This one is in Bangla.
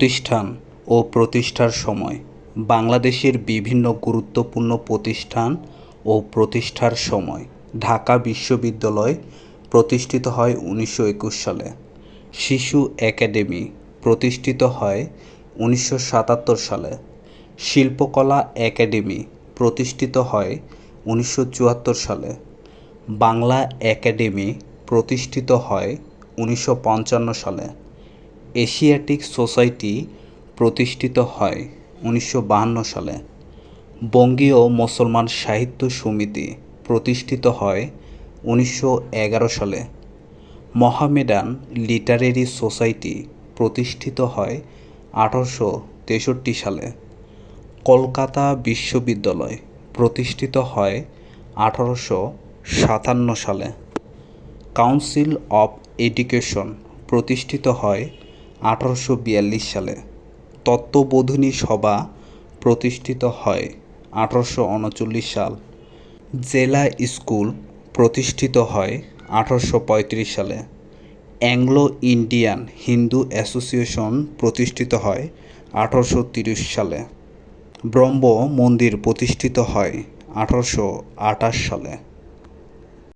প্রতিষ্ঠান ও প্রতিষ্ঠার সময় বাংলাদেশের বিভিন্ন গুরুত্বপূর্ণ প্রতিষ্ঠান ও প্রতিষ্ঠার সময় ঢাকা বিশ্ববিদ্যালয় প্রতিষ্ঠিত হয় উনিশশো একুশ সালে। শিশু একাডেমি প্রতিষ্ঠিত হয় উনিশশো সাতাত্তর সালে। শিল্পকলা একাডেমি প্রতিষ্ঠিত হয় উনিশশো চুয়াত্তর সালে। বাংলা একাডেমি প্রতিষ্ঠিত হয় উনিশশো পঞ্চান্ন সালে। এশিয়াটিক সোসাইটি প্রতিষ্ঠিত হয় উনিশশো সালে। বঙ্গীয় মুসলমান সাহিত্য সমিতি প্রতিষ্ঠিত হয় উনিশশো এগারো সালে। মহামেডান লিটারেরি সোসাইটি প্রতিষ্ঠিত হয় আঠারোশো তেষট্টি সালে। কলকাতা বিশ্ববিদ্যালয় প্রতিষ্ঠিত হয় আঠারোশো সাতান্ন সালে। কাউন্সিল অফ এডুকেশন প্রতিষ্ঠিত হয় আঠারোশো বিয়াল্লিশ সালে তত্ত্ববোধিনী সভা প্রতিষ্ঠিত হয় আঠারোশো উনচল্লিশ সাল। জেলা স্কুল প্রতিষ্ঠিত হয় আঠারোশো পঁয়ত্রিশ সালে। অ্যাংলো ইন্ডিয়ান হিন্দু অ্যাসোসিয়েশন প্রতিষ্ঠিত হয় আঠারোশো সালে। ব্রহ্ম মন্দির প্রতিষ্ঠিত হয় আঠারোশো আঠাশ সালে।